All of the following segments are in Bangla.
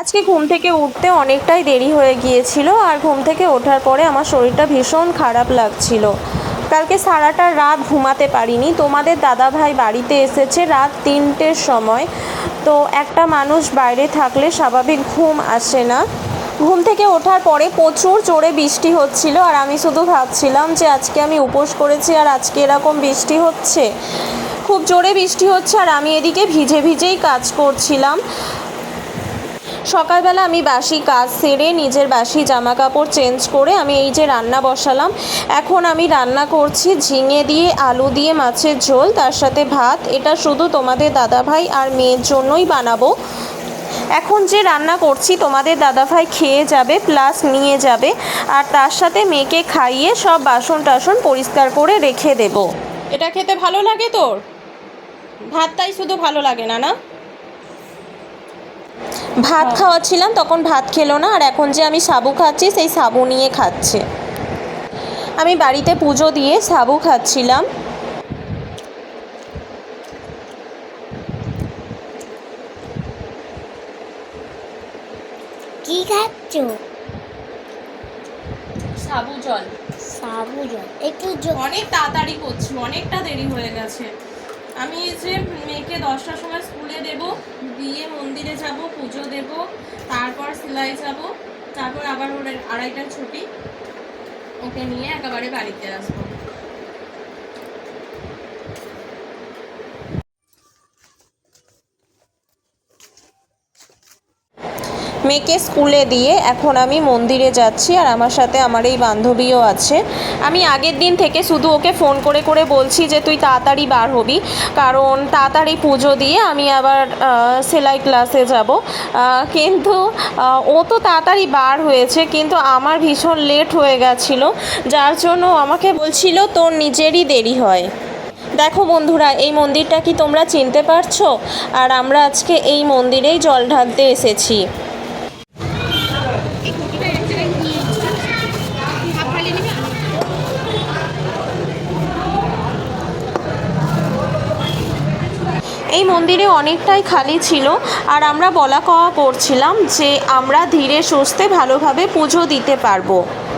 আজকে ঘুম থেকে উঠতে অনেকটাই দেরি হয়ে গিয়েছিল আর ঘুম থেকে ওঠার পরে আমার শরীরটা ভীষণ খারাপ লাগছিল। কালকে সারাটা রাত ঘুমাতে পারিনি। তোমাদের দাদা ভাই বাড়িতে এসেছে রাত তিনটের সময়। তো একটা মানুষ বাইরে থাকলে স্বাভাবিক ঘুম আসে না। ঘুম থেকে ওঠার পরে প্রচুর জোরে বৃষ্টি হচ্ছিল আর আমি শুধু ভাবছিলাম যে আজকে আমি উপোস করেছি আর আজকে এরকম বৃষ্টি হচ্ছে। খুব জোরে বৃষ্টি হচ্ছে আর আমি এদিকে ভিজে ভিজেই কাজ করছিলাম। সকালবেলা আমি বাসি কাজ সেরে নিজের বাসি জামা কাপড় চেঞ্জ করে আমি এই যে রান্না বসালাম। এখন আমি রান্না করছি ঝিঙে দিয়ে, আলু দিয়ে, মাছের ঝোল, তার সাথে ভাত। এটা শুধু তোমাদের দাদাভাই আর মেয়ের জন্যই বানাবো। এখন যে রান্না করছি তোমাদের দাদাভাই খেয়ে যাবে, প্লাস নিয়ে যাবে। আর তার সাথে মেয়েকে খাইয়ে সব বাসন টাসন পরিষ্কার করে রেখে দেব। এটা খেতে ভালো লাগে তোর? ভাতটাই শুধু ভালো লাগে না না? ভাত খাওয়াচ্ছিলাম তখন ভাত খেলো না। আর এখন যে আমি সাবু খাচ্ছি সেই সাবু নিয়ে খাচ্ছে। আমি বাড়িতে পুজো দিয়ে সাবু খাচ্ছিলাম। কি খাচ্ছ? সাবু জল। সাবু জল। একটু অনেক তাড়াতাড়ি করছি অনেকটা দেরি হয়ে গেছে। আমি যে মেয়েকে দশটার সময় স্কুলে দেব দিয়ে মন্দিরে যাব, পুজো দেব, তারপর সেলাই যাব, তারপর আবার ওর আড়াইটার ছুটি, ওকে নিয়ে একেবারে বাড়িতে আসব। মেয়েকে স্কুলে দিয়ে এখন আমি মন্দিরে যাচ্ছি আর আমার সাথে আমার এই বান্ধবীও আছে। আমি আগের দিন থেকে শুধু ওকে ফোন করে করে বলছি যে তুই তাড়াতাড়ি বার হবি। কারণ তাড়াতাড়ি পুজো দিয়ে আমি আবার সেলাই ক্লাসে যাব। কিন্তু ও তো তাড়াতাড়ি বার হয়েছে, কিন্তু আমার ভীষণ লেট হয়ে গেছিল। যার জন্য আমাকে বলছিল, তোর নিজেরই দেরি হয়। দেখো বন্ধুরা, এই মন্দিরটা কি তোমরা চিনতে পারছ? আর আমরা আজকে এই মন্দিরেই জল ঢালতে এসেছি। এই মন্দিরে অনেকটাই খালি ছিল আর আমরা বলা কওয়া করছিলাম যে আমরা ধীরে সুস্থে ভালোভাবে পুজো দিতে পারব।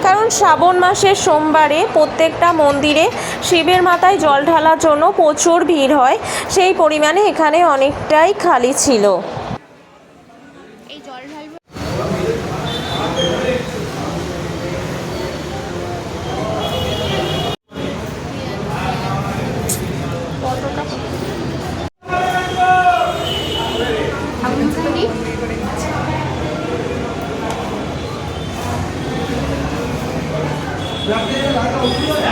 কারণ শ্রাবণ মাসের সোমবারে প্রত্যেকটা মন্দিরে শিবের মাথায় জল ঢালার জন্য প্রচুর ভিড় হয়, সেই পরিমাণে এখানে অনেকটাই খালি ছিল এই জল ঢালবো না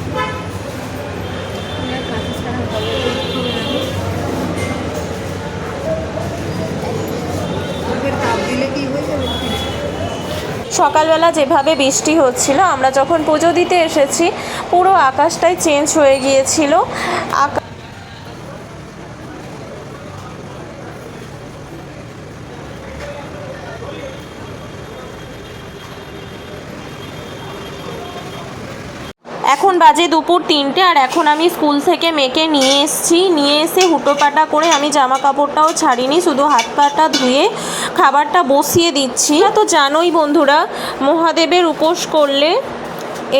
সকালবেলা যেভাবে বৃষ্টি হচ্ছিল, আমরা যখন পুজো দিতে এসেছি, পুরো আকাশটাই চেঞ্জ হয়ে গিয়েছিল। আকা- এখন বাজে দুপুর তিনটে আর এখন আমি স্কুল থেকে মেয়েকে নিয়ে এসেছি। নিয়ে এসে হুটোপাটা করে আমি জামা কাপড়টাও ছাড়িনি, শুধু হাত পাটা ধুয়ে খাবারটা বসিয়ে দিচ্ছি। তো জানোই বন্ধুরা, মহাদেবের উপোস করলে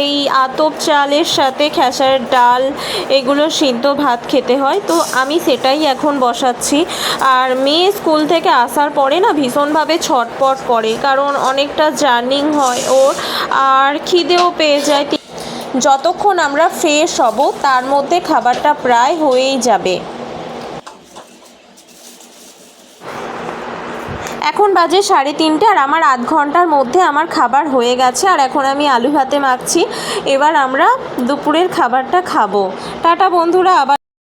এই আতপ চালের সাথে খেসার ডাল এগুলো সিদ্ধ ভাত খেতে হয়। তো আমি সেটাই এখন বসাচ্ছি। আর মেয়ে স্কুল থেকে আসার পরে না ভীষণভাবে ছটপট করে, কারণ অনেকটা জার্নিং হয় ওর। আর খিদেও পেয়ে যায়। যতক্ষণ আমরা ফ্রেশ হব, তার মধ্যে খাবারটা প্রায় হয়েই যাবে। এখন বাজে সাড়ে তিনটে আর আমার আধ ঘণ্টার মধ্যে আমার খাবার হয়ে গেছে আর এখন আমি আলু ভাতে মাখছি। এবার আমরা দুপুরের খাবারটা খাব। টাটা বন্ধুরা, আবার